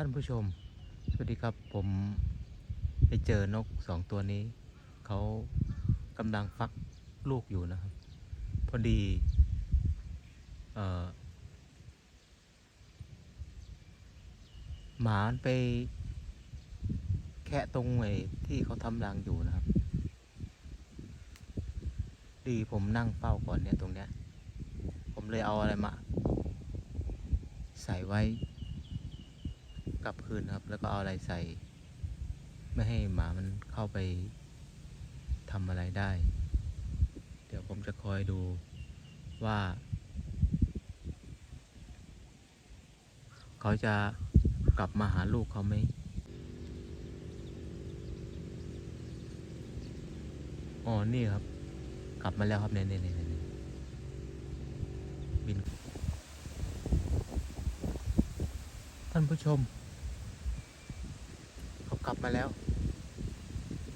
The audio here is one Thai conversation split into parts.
ท่านผู้ชม สวัสดีครับผมไปเจอนกสองตัวนี้ เขากำลังฟักลูกอยู่นะครับ พอดีเออหมาไปแคะตรงไอ้ที่เขาทำรังอยู่นะครับ ดีผมนั่งเฝ้าก่อนเนี่ยตรงเนี้ย ผมเลยเอาอะไรมา ใส่ไว้ กลับคืนครับ แล้วก็เอาอะไรใส่ ไม่ให้หมามันเข้าไปทำอะไรได้ เดี๋ยวผมจะคอยดูว่า เขาจะกลับมาหาลูกเขาไหมอ๋อ นี่ครับ กลับมาแล้วครับเนี่ยเนี่ยเนี่ยเนี่ยบิน ท่านผู้ชม กลับมาแล้ว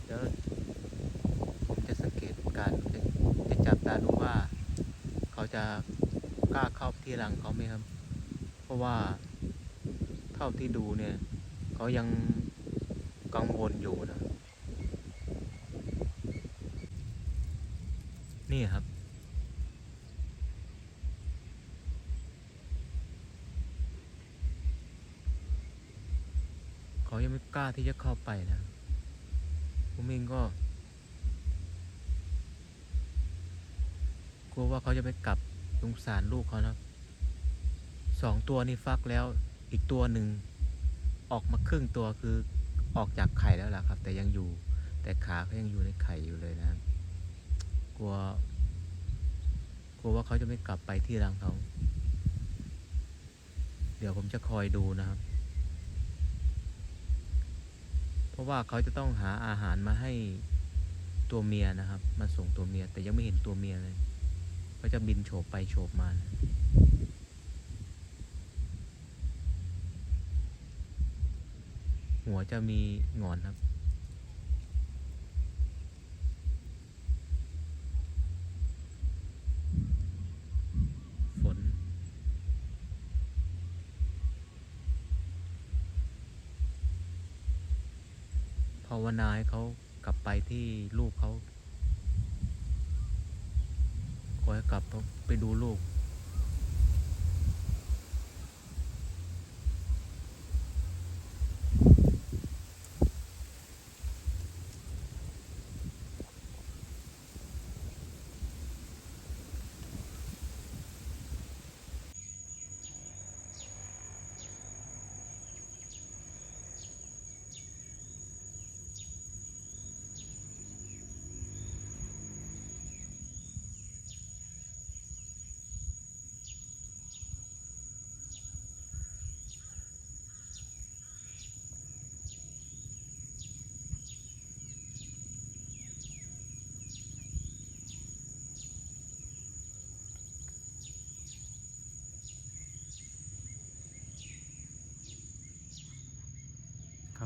เดี๋ยวผมจะสังเกตการจะจะจับตาดูว่า เขาจะกล้าเข้าที่รังเขาไหมครับ เพราะว่าเท่าที่ดูเนี่ย เขายังกังวลอยู่นะ นี่ครับ เขา ยังไม่กล้าที่จะเข้าไปนะ ผมเองก็ กลัวว่าเขาจะไปกลับสงสารลูกเขานะสองตัวนี่ฟักแล้ว อีกตัวหนึ่งออกมาครึ่งตัวคือออกจากไข่แล้วล่ะครับ แต่ยังอยู่ แต่ขาเขายังอยู่ในไข่อยู่เลยนะ กลัว กลัวว่าเขาจะไม่กลับไปที่รังเขา เดี๋ยวผมจะคอยดูนะครับ เพ ราะว่าเขาจะต้องหาอาหารมาให้ตัวเมียนะครับ มาส่งตัวเมีย แต่ยังไม่เห็นตัวเมียเลยเขาจะบินโฉบไปโฉบมานะหัวจะมีงอนครับ ฝน ภาวนาให้เขากลับไปที่ลูกเขาขอให้กลับไปดูลูก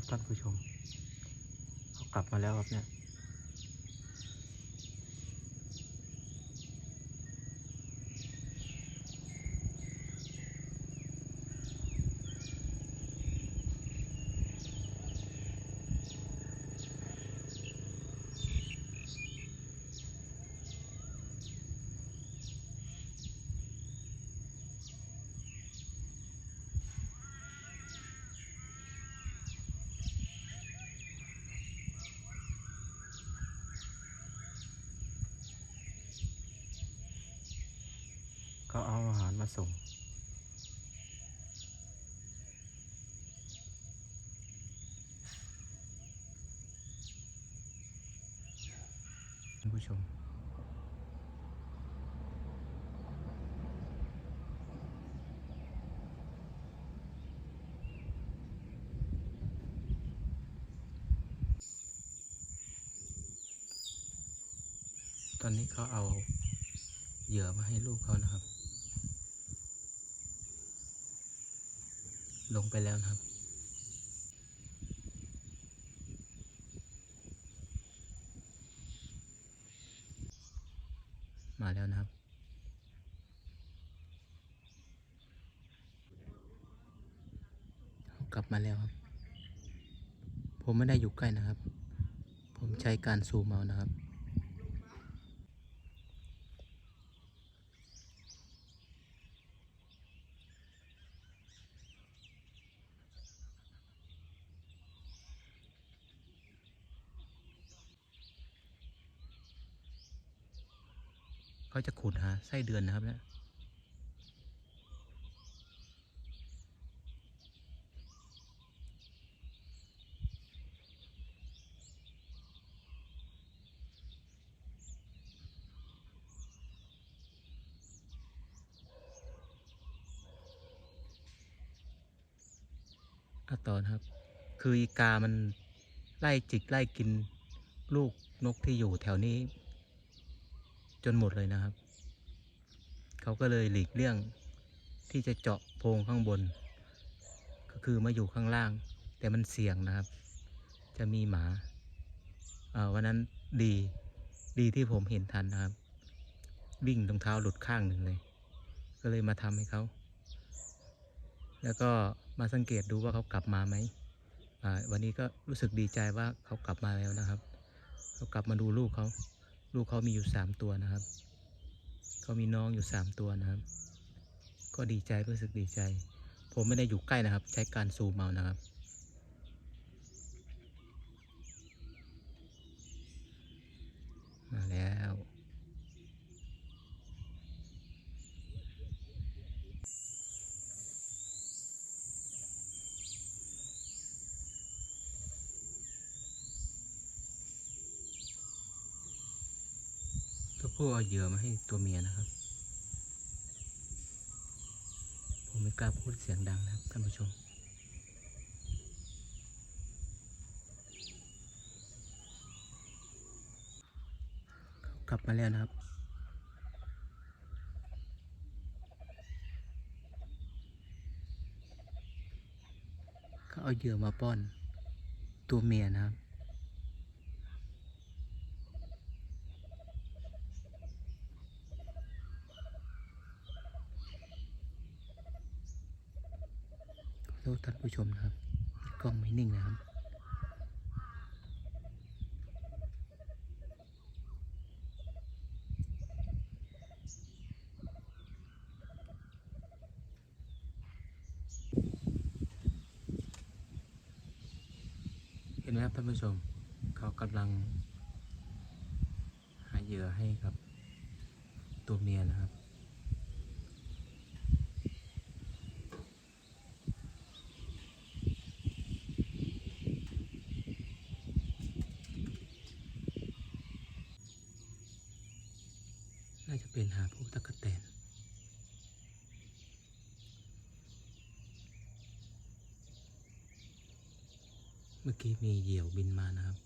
ท่านผู้ชมเขากลับมาแล้วครับเนี่ย รมาส่งท่านผู้ชม ตอนนี้เขาเอาเหยื่อมาให้ลูกเขานะครับ ลงไปแล้วนะครับ มาแล้วนะครับ กลับมาแล้วครับ ผมไม่ได้อยู่ใกล้นะครับ ผมใช้การซูมเอานะครับ เขาจะขุดหาไส้เดือนนะครับเนี่ยอะต่อนะครับ คืออีกามันไล่จิกไล่กินลูกนกที่อยู่แถวนี้ จนหมดเลยนะครับ เขาก็เลยหลีกเลี่ยงที่จะเจาะโพรงข้างบน ก็คือมาอยู่ข้างล่าง แต่มันเสี่ยงนะครับ จะมีหมาอ่อวันนั้นดีดีที่ผมเห็นทันนะครับ วิ่งรองเท้าหลุดข้างหนึ่งเลย ก็เลยมาทำให้เขา แล้วก็มาสังเกตดูว่าเขากลับมาไหมอ่าวันนี้ก็รู้สึกดีใจว่าเขากลับมาแล้วนะครับ เขากลับมาดูลูกเขา ลูกเขามีอยู่สามตัวนะครับ เขามีน้องอยู่สามตัวนะครับ ก็ดีใจรู้สึกดีใจ ผมไม่ได้อยู่ใกล้นะครับ ใช้การซูมเอานะครับมาแล้ว ผู้เอาเหยื่อมาให้ตัวเมียนะครับ ผมไม่กล้าพูดเสียงดังนะครับท่านผู้ชม กลับมาแล้วนะครับเขาเอาเหยื่อมาป้อนตัวเมียนะครับ โทษท่านผู้ชมนะครับ กล้องไม่นิ่งนะครับ เห็นไหมครับท่านผู้ชม เขากำลัง หาเหยื่อให้กับตัวเมียนะครับ น่าจะเป็นหา พวกตะกแตนเมื่อกี้มีเหยี่ยวบินมานะครับ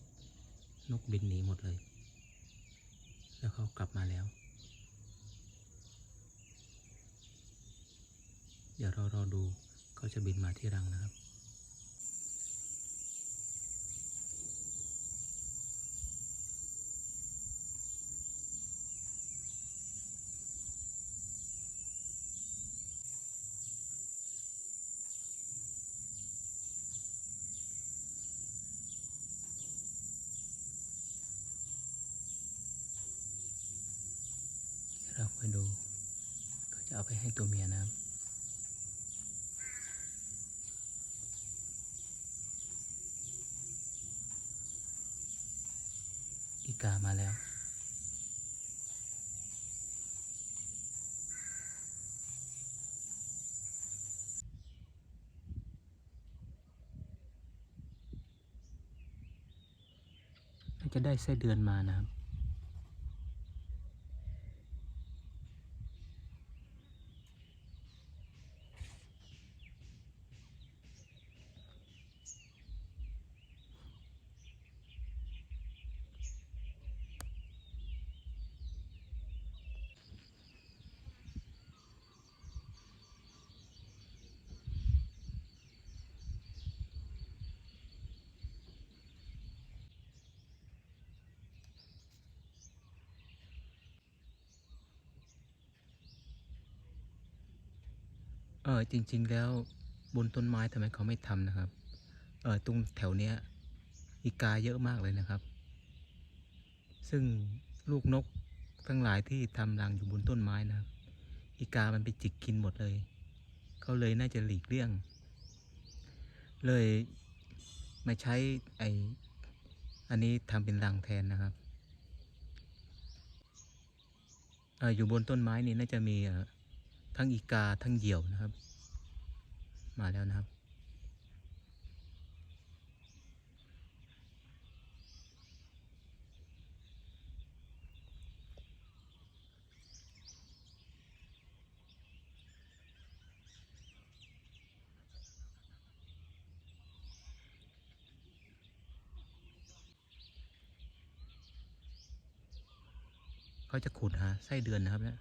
นกบินหนีหมดเลย แล้วเขากลับมาแล้ว เดี๋ยวเรารอดูเขาจะบินมาที่รังนะครับ เดี๋ยวเราไปดูเขาจะเอา ไปให้ตัวเมียนะครับอีกามาแล้วจะได้ไส้เดือนมานะครับ ออจริง ๆ แล้วบนต้นไม้ทำไมเขาไม่ทำนะครับ เออตรงแถวเนี้ยอีกาเยอะมากเลยนะครับ ซึ่งลูกนกทั้งหลายที่ทำรังอยู่บนต้นไม้นะครับ อีกามันไปจิกกินหมดเลย เขาเลยน่าจะหลีกเลี่ยง เลยมาใช้ไออันนี้ทำเป็นรังแทนนะครับเอออยู่บนต้นไม้นี่น่าจะมีเออ ทั้งอีกาทั้งเหยี่ยวนะครับ มาแล้วนะครับ เขาจะขุดหาไส้เดือนนะครับเนี่ย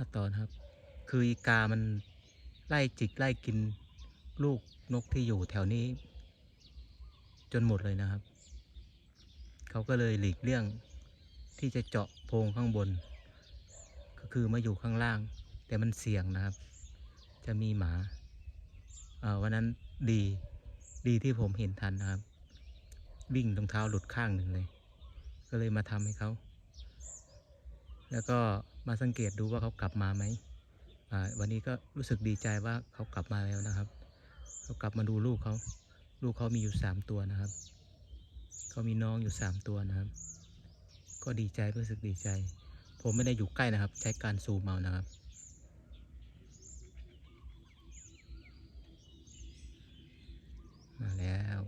อะต่อนครับ คืออีกามันไล่จิกไล่กินลูกนกที่อยู่แถวนี้ จนหมดเลยนะครับ เขาก็เลยหลีกเลี่ยงที่จะเจาะโพรงข้างบน ก็คือมาอยู่ข้างล่าง แต่มันเสี่ยงนะครับ จะมีหมาวันนั้นดีดีที่ผมเห็นทันนะครับ วิ่งรองเท้าหลุดข้างหนึ่งเลย ก็เลยมาทำให้เขา แล้วก็มาสังเกตดูว่าเขากลับมาไหมวันนี้ก็รู้สึกดีใจว่าเขากลับมาแล้วนะครับ เขากลับมาดูลูกเขา ลูกเขามีอยู่สามตัวนะครับ เขามีน้องอยู่สามตัวนะครับ ก็ดีใจรู้สึกดีใจ ผมไม่ได้อยู่ใกล้นะครับ ใช้การซูมเอานะครับมาแล้ว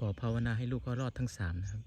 ขอภาวนาให้ลูกเขารอดทั้งสามนะครับ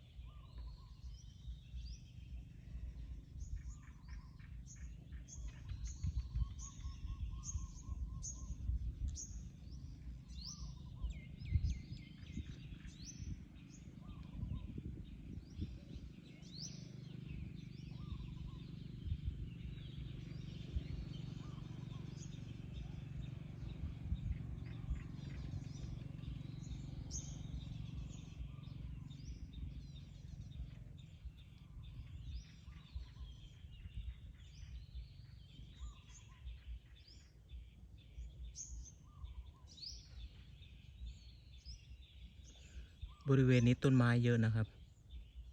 บริเวณนี้ต้นไม้เยอะนะครับ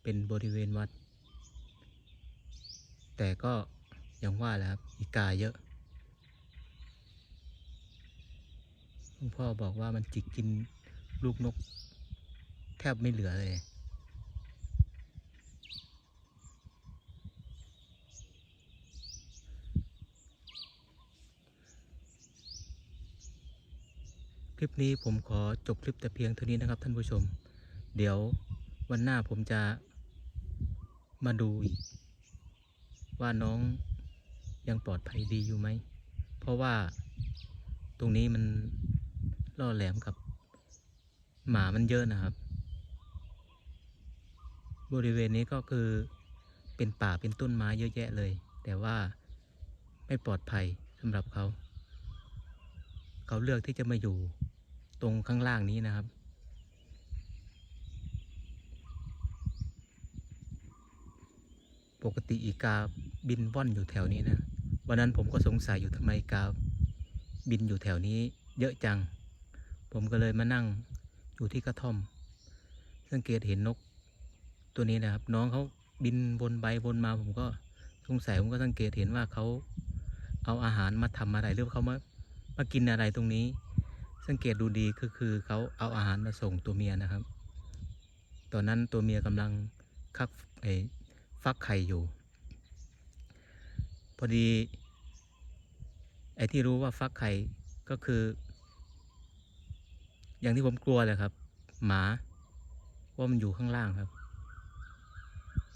เป็นบริเวณวัด แต่ก็ย่างว่าแหละครับอีกาเยอะหลวงพ่อบอกว่ามันจิกกินลูกนก แทบไม่เหลือเลยคลิปนี้ผมขอจบคลิปแต่เพียงเท่านี้นะครับท่านผู้ชม เดี๋ยววันหน้าผมจะมาดูอีก ว่าน้องยังปลอดภัยดีอยู่ไหม เพราะว่าตรงนี้มันล่อแหลมกับ หมามันเยอะนะครับ บริเวณนี้ก็คือเป็นป่าเป็นต้นไม้เยอะแยะเลย แต่ว่าไม่ปลอดภัยสำหรับเขา เขาเลือกที่จะมาอยู่ตรงข้างล่างนี้นะครับ ปกติอีกาบินว่อนอยู่แถวนี้นะ วันนั้นผมก็สงสัยอยู่ทำไมกาบินอยู่แถวนี้เยอะจัง ผมก็เลยมานั่งอยู่ที่กระท่อม สังเกตเห็นนกตัวนี้นะครับ น้องเขาบินวนไปวนมา ผมก็สงสัยผมก็สังเกตเห็นว่าเขาเอาอาหารมาทำอะไรหรือว่าเขามามากินอะไรตรงนี้ สังเกตดูดีคือคือเขาเอาอาหารมาส่งตัวเมียนะครับ ตอนนั้นตัวเมียกำลังคักไอ ฟักไข่อยู่ พอดี ไอ้ที่รู้ว่าฟักไข่ก็คือ อย่างที่ผมกลัวเลยครับ หมาว่ามันอยู่ข้างล่างครับ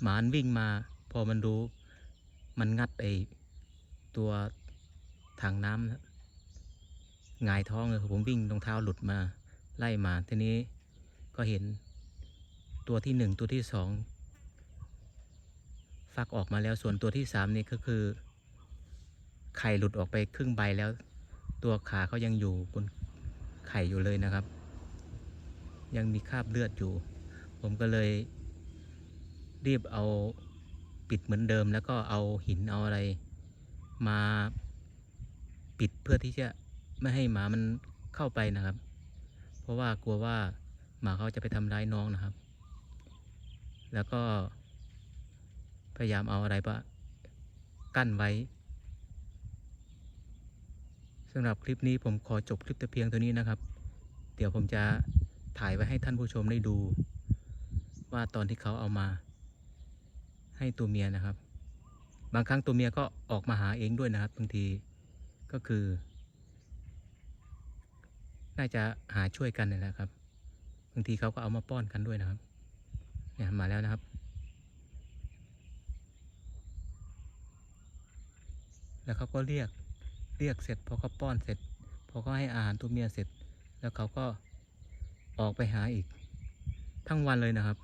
หมามันวิ่งมา พอมันรู้ มันงัดไอตัวถังน้ำนะงายท้องเลยผมวิ่งรองเท้าหลุดมา ไล่หมาทีนี้ก็เห็นตัวที่หนึ่งตัวที่สอง ฟักออกมาแล้วส่วนตัวที่สามนี่ก็คือ ไข่หลุดออกไปครึ่งใบแล้ว ตัวขาเขายังอยู่บนไข่อยู่เลยนะครับ ยังมีคราบเลือดอยู่ ผมก็เลย รีบเอาปิดเหมือนเดิม แล้วก็เอาหินเอาอะไร มาปิดเพื่อที่จะไม่ให้หมามันเข้าไปนะครับ เพราะว่ากลัวว่าหมาเขาจะไปทำร้ายน้องนะครับ แล้วก็ พยายามเอาอะไรปะกั้นไว้สำหรับคลิปนี้ผมขอจบคลิปแต่เพียงเท่านี้นะครับ เดี๋ยวผมจะถ่ายไว้ให้ท่านผู้ชมได้ดู ว่าตอนที่เขาเอามา ให้ตัวเมียนะครับ บางครั้งตัวเมียก็ออกมาหาเองด้วยนะครับบางทีก็คือ น่าจะหาช่วยกันนี่แหละครับบางทีเขาก็เอามาป้อนกันด้วยนะครับ เนี่ยมาแล้วนะครับ แล้วเขาก็เรียกเรียกเสร็จพอเขาป้อนเสร็จพอเขาให้อาหารตัวเมียเสร็จ แล้วเขาก็ออกไปหาอีก ทั้งวันเลยนะครับ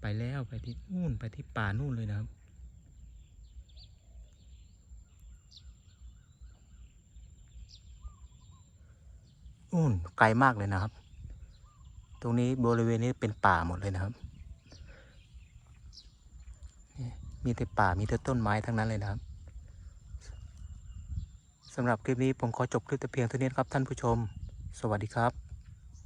ไปแล้วไปที่นู่นไปที่ป่านู่นเลยนะครับนู่นไกลมากเลยนะครับ ตรงนี้บริเวณนี้เป็นป่าหมดเลยนะครับ มีแต่ป่ามีแต่ต้นไม้ทั้งนั้นเลยนะครับสำหรับคลิปนี้ผมขอจบคลิปแต่เพียงเท่านี้ครับท่านผู้ชม สวัสดีครับ